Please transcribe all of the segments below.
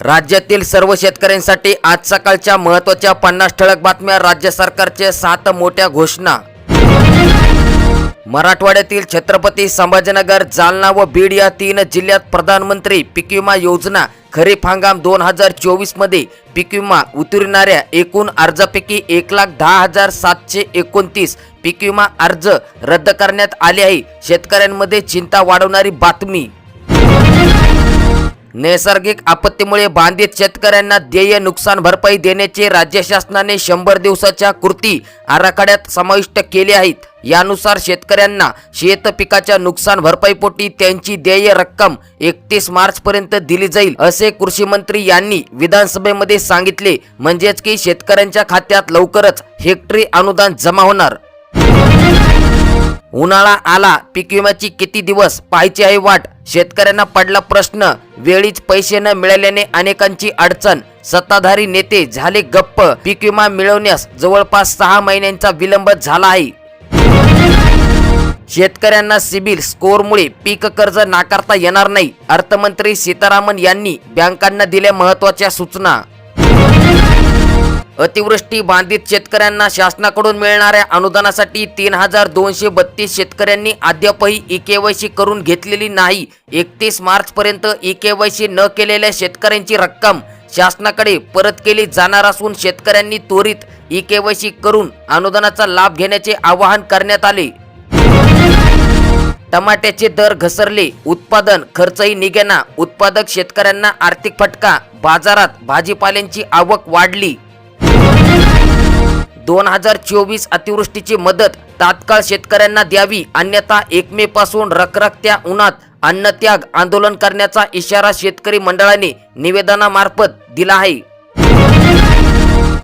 राज्यातील सर्व शेतकऱ्यांसाठी आज सकाळच्या महत्त्वाच्या पन्नास ठळक बातम्या राज्य सरकारचे सात मोठ्या घोषणा. मराठवाड्यातील छत्रपती संभाजीनगर जालना व बीड या तीन जिल्ह्यात प्रधानमंत्री पीक विमा योजना खरीप हंगाम दोन हजार चोवीसमध्ये पीक विमा उतरणाऱ्या एकूण अर्जापैकी एक लाख दहा हजार सातशे एकोणतीस पीक विमा अर्ज रद्द करण्यात आले आहे. शेतकऱ्यांमध्ये चिंता वाढवणारी बातमी. नैसर्गिक आपत्तीमुळे बांधित शेतकऱ्यांना देय नुकसान भरपाई देण्याचे राज्य शासनाने शंभर दिवसाच्या कृती आराखड्यात समाविष्ट केले आहेत. यानुसार शेतकऱ्यांना शेतपिकाच्या नुकसान भरपाईपोटी त्यांची देय रक्कम एकतीस मार्च पर्यंत दिली जाईल असे कृषी मंत्री यांनी विधानसभेमध्ये सांगितले. म्हणजेच की शेतकऱ्यांच्या खात्यात लवकरच हेक्टरी अनुदान जमा होणार. उन्हाळा आला पीक विम्याची किती दिवस पाहायची आहे वाट? शेतकऱ्यांना पडला प्रश्न. वेळीच पैसे न मिळाल्याने अनेकांची अडचण. सत्ताधारी नेते झाले गप्प. पीक विमा मिळवण्यास जवळपास सहा महिन्यांचा विलंब झाला आहे. शेतकऱ्यांना सिबिल स्कोअरमुळे पीक कर्ज नाकारता येणार नाही अर्थमंत्री सीतारामन यांनी बँकांना दिल्या महत्त्वाच्या सूचना. अतिवृष्टी बाधित शेतकऱ्यांना शासनाकडून मिळणाऱ्या अनुदानासाठी तीन हजार दोनशे बत्तीस शेतकऱ्यांनी अद्यापही ई केवायसी करून घेतलेली नाही. एकतीस मार्चपर्यंत ई केवायसी न केलेल्या शेतकऱ्यांची रक्कम शासनाकडे परत केली जाणार असून शेतकऱ्यांनी त्वरित ई केवायसी करून अनुदानाचा लाभ घेण्याचे आवाहन करण्यात आले. टमाट्याचे दर घसरले उत्पादन खर्चही निघेना उत्पादक शेतकऱ्यांना आर्थिक फटका बाजारात भाजीपाल्यांची आवक वाढली. दोन हजार चोवीस अतिवृष्टीची मदत तात्काळ शेतकऱ्यांना द्यावी अन्यथा एक मे पासून रखरखत्या उन्हात अन्नत्याग आंदोलन करण्याचा इशारा शेतकरी मंडळाने निवेदनामार्फत दिला आहे.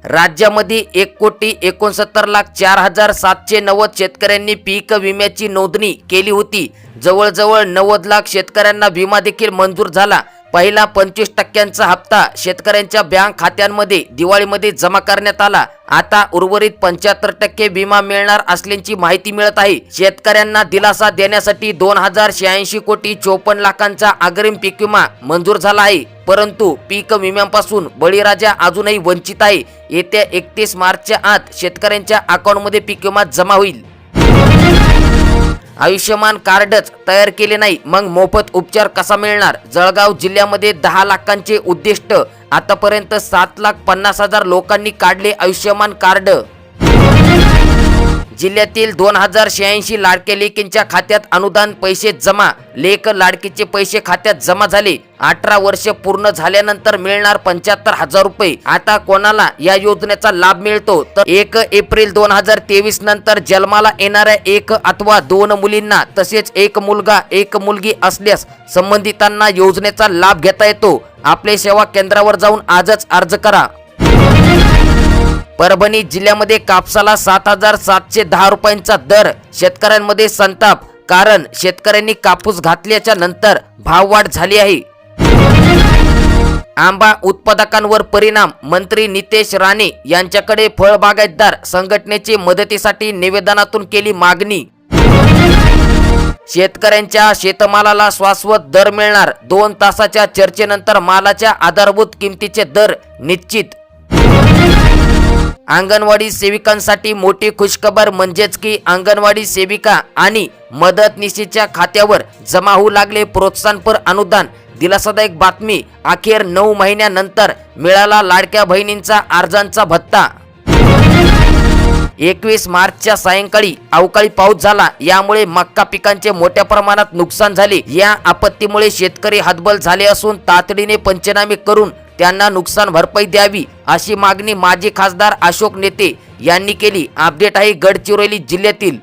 राज्यामध्ये एक कोटी एकोणसत्तर लाख चार हजार सातशे नव्वद शेतकऱ्यांनी पीक विम्याची नोंदणी केली होती. जवळजवळ नव्वद लाख शेतकऱ्यांना विमा देखील मंजूर झाला. पहिला पंचवीस टक्क्यांचा हप्ता शेतकऱ्यांच्या बँक खात्यांमध्ये दिवाळीमध्ये जमा करण्यात आला. आता उर्वरित पंच्याहत्तर टक्के विमा मिळणार असल्याची माहिती मिळत आहे. शेतकऱ्यांना दिलासा देण्यासाठी दोन हजार शहाऐंशी कोटी चोपन्न लाखांचा अग्रिम पीक विमा मंजूर झाला आहे. परंतु पीक विम्यापासून बळीराजा अजूनही वंचित आहे. येत्या एकतीस मार्चच्या आत शेतकऱ्यांच्या अकाउंटमध्ये पीक विमा जमा होईल. आयुष्यमान कार्डच तयार केले नाही. मग मोफत उपचार कसा मिळणार? जळगाव जिल्ह्यामध्ये दहा लाखांचे उद्दिष्ट. आतापर्यंत सात लाख पन्नास हजार लोकांनी काढले आयुष्यमान कार्ड. जिल्ह्यातील दोन हजार शहाऐंशी लाडके लेकींच्या खात्यात अनुदान पैसे जमा लेख लाडकीचे पैसे खात्यात जमा झाले. अठरा वर्ष पूर्ण झाल्यानंतर मिळणार पंच्याहत्तर हजार रुपये. आता कोणाला या योजनेचा लाभ मिळतो? तर एक एप्रिल दोन हजार तेवीस नंतर जन्माला येणाऱ्या एक अथवा दोन मुलींना तसेच एक मुलगा एक मुलगी असल्यास संबंधितांना योजनेचा लाभ घेता येतो. आपले सेवा केंद्रावर जाऊन आजच अर्ज करा. परभणी जिल्ह्यामध्ये कापसाला सात हजार सातशे दहा रुपयांचा दर. शेतकऱ्यांमध्ये संताप कारण शेतकऱ्यांनी कापूस घातल्याच्या नंतर भाववाढ झाली आहे. आंबा उत्पादकांवर परिणाम मंत्री नितेश राणे यांच्याकडे फळबागायतदार संघटनेची मदतीसाठी निवेदनातून केली मागणी. शेतकऱ्यांच्या शेतमालाला शाश्वत दर मिळणार दोन तासाच्या चर्चेनंतर मालाच्या आधारभूत किमतीचे दर निश्चित. अंगणवाडी सेविकांसाठी मोठी खुशखबर म्हणजेच की अंगणवाडी सेविका आणि मदतनिशीच्या खात्यावर जमा होऊ लागले प्रोत्साहनपर अनुदान. दिलासादायक बातमी अखेर नऊ महिन्यानंतर मिळाला लाडक्या बहिणींचा अर्जांचा भत्ता. एकवीस मार्चच्या सायंकाळी अवकाळी पाऊस झाला. यामुळे मक्का पिकांचे मोठ्या प्रमाणात नुकसान झाले. या आपत्तीमुळे शेतकरी हतबल झाले असून तातडीने पंचनामे करून त्यांना नुकसान भरपाई द्यावी अशी मागणी माजी खासदार अशोक नेते यांनी केली. अपडेट आहे गडचिरोली जिल्ह्यातील.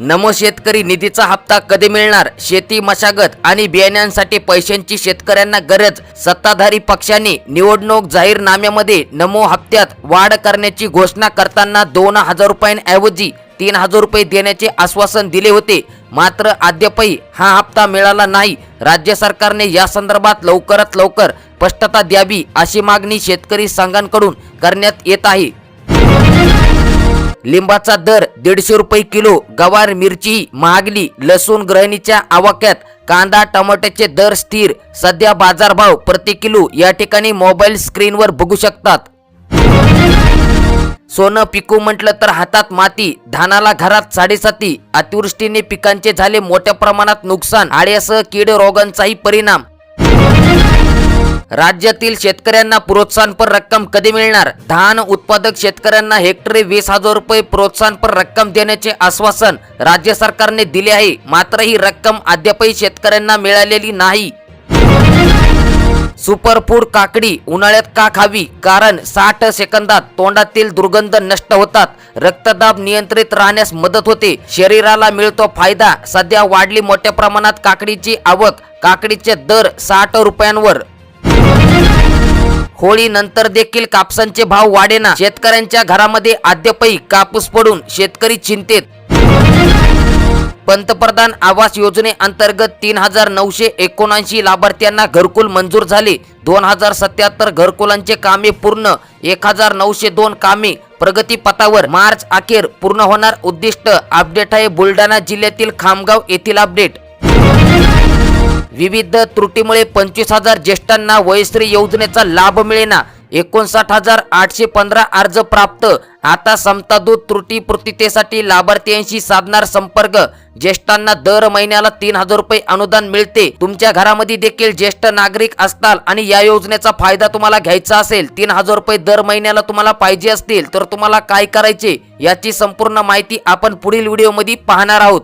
नमो शेतकरी निधीचा हप्ता कधी मिळणार? शेती मशागत आणि बियाण्यांसाठी पैशांची शेतकऱ्यांना गरज. सत्ताधारी पक्षाने निवडणूक जाहीरनाम्यामध्ये नमो हप्त्यात वाढ करण्याची घोषणा करताना दोन हजार रुपयांऐवजी तीन हजार रुपये देण्याचे आश्वासन दिले होते. मात्र अद्यापही हा हप्ता मिळाला नाही. राज्य सरकारने या संदर्भात लवकरात लवकर स्पष्टता द्यावी अशी मागणी शेतकरी संघांकडून करण्यात येत आहे. लिंबाचा दर दीडशे रुपये किलो गवार मिरची महागली लसूण ग्रहणीच्या आवाक्यात कांदा टमाट्याचे दर स्थिर. सध्या बाजारभाव प्रति किलो या ठिकाणी मोबाईल स्क्रीनवर बघू शकतात. सोनं पिकू म्हटलं तर हातात माती धानाला घरात साडेसाती अतिवृष्टीने पिकांचे झाले मोठ्या प्रमाणात नुकसान आळ्यासह कीड रोगांचाही परिणाम. राज्यातील शेतकऱ्यांना प्रोत्साहनपर रक्कम कधी मिळणार? धान उत्पादक शेतकऱ्यांना हेक्टरी वीस हजार रुपये प्रोत्साहनपर रक्कम देण्याचे आश्वासन राज्य सरकारने दिले आहे मात्र ही रक्कम अद्यापही शेतकऱ्यांना मिळालेली नाही. सुपरफूड काकडी उन्हाळ्यात का खावी? कारण साठ सेकंदात तोंडातील दुर्गंध नष्ट होतात. रक्तदाब नियंत्रित राहण्यास मदत होते. शरीराला मिळतो फायदा. सध्या वाढली मोठ्या प्रमाणात काकडीची आवक. काकडीचे दर साठ रुपयांवर. होळी नंतर देखील कापसांचे भाव वाढेना. शेतकऱ्यांच्या घरामध्ये अद्यापही कापूस पडून शेतकरी चिंतेत. पंतप्रधान आवास योजनेअंतर्गत तीन हजार नऊशे एकोणऐंशी लाभार्थ्यांना घरकुल मंजूर झाले. दोन हजार सत्याहत्तर घरकुलांचे कामे पूर्ण. एक हजार नऊशे दोन कामे प्रगतीपथावर. मार्च अखेर पूर्ण होणार उद्दिष्ट. अपडेट आहे बुलढाणा जिल्ह्यातील खामगाव येथील अपडेट. विविध त्रुटीमुळे पंचवीस हजार ज्येष्ठांना वयश्री योजनेचा लाभ मिळेना. एकोणसाठ हजार आठशे पंधरा अर्ज प्राप्त. आता समतादूत त्रुटी पूर्ततेसाठी लाभार्थ्यांशी साधणार संपर्क. ज्येष्ठांना दर महिन्याला तीन हजार रुपये अनुदान मिळते. तुमच्या घरामध्ये देखील ज्येष्ठ नागरिक असताल आणि या योजनेचा फायदा तुम्हाला घ्यायचा असेल तीन हजार रुपये दर महिन्याला तुम्हाला पाहिजे असतील तर तुम्हाला काय करायचे? याची संपूर्ण माहिती आपण पुढील व्हिडिओमध्ये पाहणार आहोत.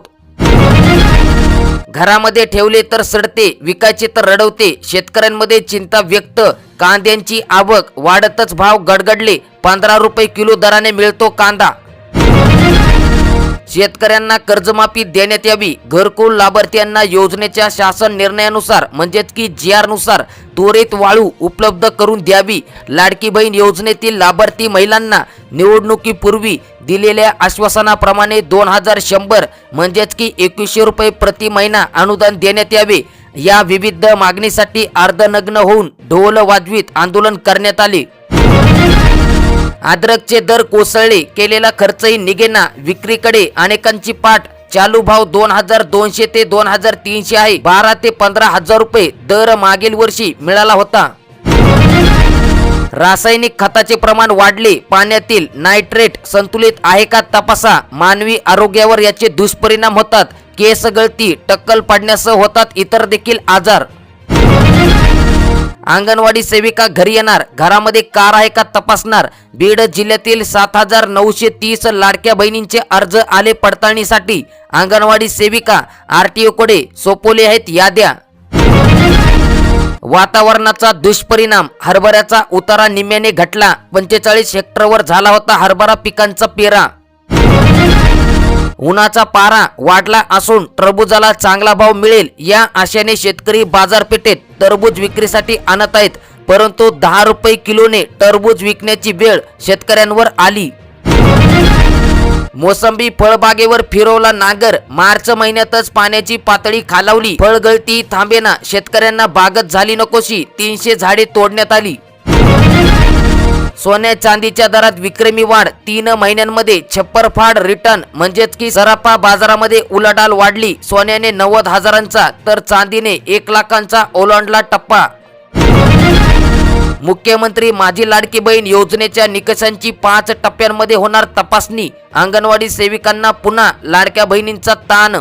घरामध्ये ठेवले तर सडते विकायचे तर रडवते. शेतकऱ्यांमध्ये चिंता व्यक्त. कांद्यांची आवक वाढतच भाव गडगडले. पंधरा रुपये किलो दराने मिळतो कांदा. शेतकऱ्यांना कर्जमाफी देण्यात यावी. घरकुल लाभार्थ्यांना योजनेच्या शासन निर्णयानुसार म्हणजेच की जी आरनुसार त्वरित वाळू उपलब्ध करून द्यावी. लाडकी बहीण योजनेतील लाभार्थी महिलांना निवडणुकीपूर्वी दिलेल्या आश्वासनाप्रमाणे दोन हजार शंभर म्हणजेच की एकवीसशे रुपये प्रति महिना अनुदान देण्यात यावे. या विविध मागणीसाठी अर्धनग्न होऊन ढोल वाजवीत आंदोलन करण्यात आले. अद्रकचे दर कोसळले. केलेला खर्चही निघेना विक्रीकडे अनेकांची पाठ. चालू भाव दोन हजार दोनशे ते दोन हजार तीनशे आहे. बारा ते पंधरा हजार रुपये दर मागील वर्षी मिळाला होता. रासायनिक खताचे प्रमाण वाढले. पाण्यातील नायट्रेट संतुलित आहे का तपासा. मानवी आरोग्यावर याचे दुष्परिणाम होतात. केस गळती टक्कल पाडण्यासह होतात इतर देखील आजार. अंगणवाडी सेविका घरी येणार. घरामध्ये कार आहे का तपासणार? बीड जिल्ह्यातील सात हजार नऊशे तीस लाडक्या बहिणींचे अर्ज आले पडताळणीसाठी. अंगणवाडी सेविका आरटीओ कडे सोपवले आहेत याद्या वातावरणाचा दुष्परिणाम. हरभऱ्याचा उतारा निम्याने घटला. पंचेचाळीस हेक्टरवर झाला होता हरभरा पिकांचा पेरा. उन्हाचा पारा वाढला असून टरबूजाला चांगला भाव मिळेल या आशेने शेतकरी बाजारपेठेत टरबूज विक्रीसाठी आणत आहेत. परंतु दहा रुपये किलोने टरबूज विकण्याची वेळ शेतकऱ्यांवर आली. मोसंबी फळबागेवर फिरवला नागर. मार्च महिन्यातच पाण्याची पातळी खालावली. फळगळती थांबेना. शेतकऱ्यांना बागत झाली नकोशी. तीनशे झाडे तोडण्यात आली. सोन्या चांदीच्या दरात विक्रमी वाढ. तीन महिन्यांमध्ये छप्परफाड रिटर्न म्हणजेच की सराफा बाजारामध्ये उलाढाल वाढली. सोन्याने नव्वद हजारांचा तर चांदीने एक लाखांचा ओलांडला टप्पा. मुख्यमंत्री माझी लाडकी बहीण योजनेच्या निकषांची पाच टप्प्यांमध्ये होणार तपासणी. अंगणवाडी सेविकांना पुन्हा लाडक्या बहिणींचा ताण.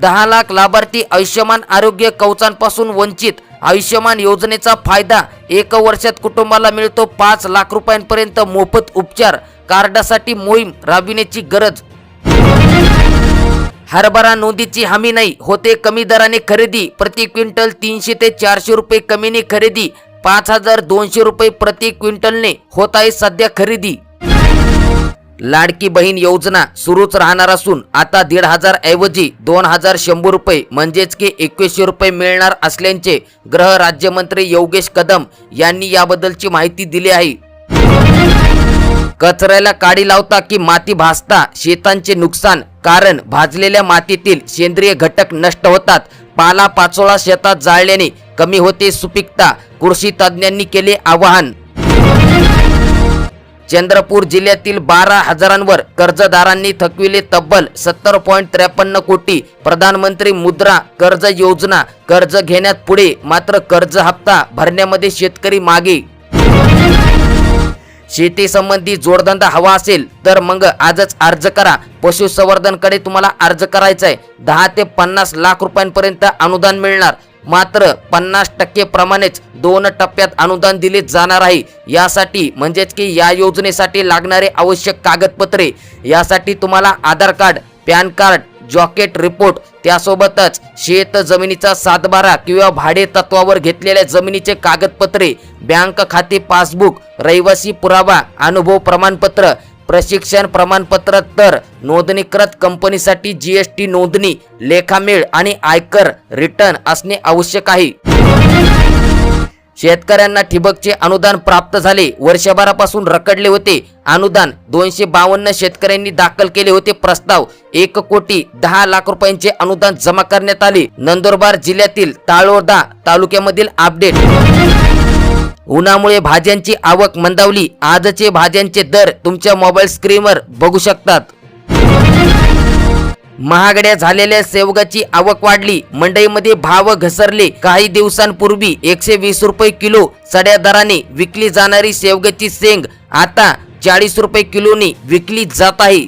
दहा लाख लाभार्थी आयुष्यमान आरोग्य कवचांपासून वंचित. आयुष्यमान योजनेचा फायदा एक वर्षात कुटुंबाला मिळतो पाच लाख रुपयांपर्यंत मोफत उपचार कार्डासाठी मोहीम राबविण्याची गरज. हरभरा नोंदीची हमी नाही होते कमी दराने खरेदी प्रति क्विंटल तीनशे ते चारशे रुपये कमीने खरेदी पाच हजार दोनशे रुपये प्रति क्विंटलने होत आहे सध्या खरेदी. लाडकी बहीण योजना सुरूच राहणार असून आता दीड हजार ऐवजी दोन हजार शंभर रुपये म्हणजेच की एकवीसशे रुपये मिळणार असल्याचे गृह राज्यमंत्री योगेश कदम यांनी याबद्दलची माहिती दिली आहे. कचऱ्याला काडी लावता की माती भासता शेतांचे नुकसान कारण भाजलेल्या मातीतील सेंद्रिय घटक नष्ट होतात. पाला पाचोळा शेतात जाळल्याने कमी होते सुपीकता कृषी तज्ज्ञांनी केले आवाहन. चंद्रपूर जिल्ह्यातील बारा हजारांवर कर्जदारांनी थकविले तब्बल सत्तर पॉईंट त्रेपन्न कोटी. प्रधानमंत्री मुद्रा कर्ज योजना कर्ज घेण्यात पुढे मात्र कर्ज हप्ता भरण्यामध्ये शेतकरी मागे. शेती संबंधी जोडधंदा हवा असेल तर मग आजच अर्ज करा. पशुसंवर्धनकडे तुम्हाला अर्ज करायचा आहे दहा ते पन्नास लाख रुपयांपर्यंत अनुदान मिळणार. मात्र पन्नास टक्के प्रमाणेच दोन टप्प्यात अनुदान दिले जाणार आहे. यासाठी म्हणजेच की या योजनेसाठी लागणारे आवश्यक कागदपत्रे. यासाठी तुम्हाला आधार कार्ड पॅन कार्ड जॉकेट रिपोर्ट त्यासोबतच शेत जमिनीचा सातबारा किंवा भाडे तत्वावर घेतलेल्या जमिनीचे कागदपत्रे बँक खाते पासबुक रहिवासी पुरावा अनुभव प्रमाणपत्र प्रशिक्षण प्रमाणपत्र तर नोंदणीकृत कंपनीसाठी जीएसटी नोंदणी लेखामेळ आणि आयकर रिटर्न असणे आवश्यक आहे. शेतकऱ्यांना ठिबकचे अनुदान प्राप्त झाले. वर्षभरापासून रखडले होते. अनुदान दोनशे बावन्न शेतकऱ्यांनी दाखल केले होते. प्रस्ताव एक कोटी दहा लाख रुपयांचे अनुदान जमा करण्यात आले. नंदुरबार जिल्ह्यातील ताळोदा तालुक्यामधील अपडेट उन्हामुळे भाज्यांची आवक मंदावली. आजचे भाज्यांचे दर तुमच्या मोबाईल स्क्रीनवर बघू शकतात. महागड्या झालेल्या सेवगाची आवक वाढली. मंडईमध्ये भाव घसरले. काही दिवसांपूर्वी एकशे वीस रुपये किलो सड्या दराने विकली जाणारी शेवगाची शेंग आता चाळीस रुपये किलोने विकली जात आहे.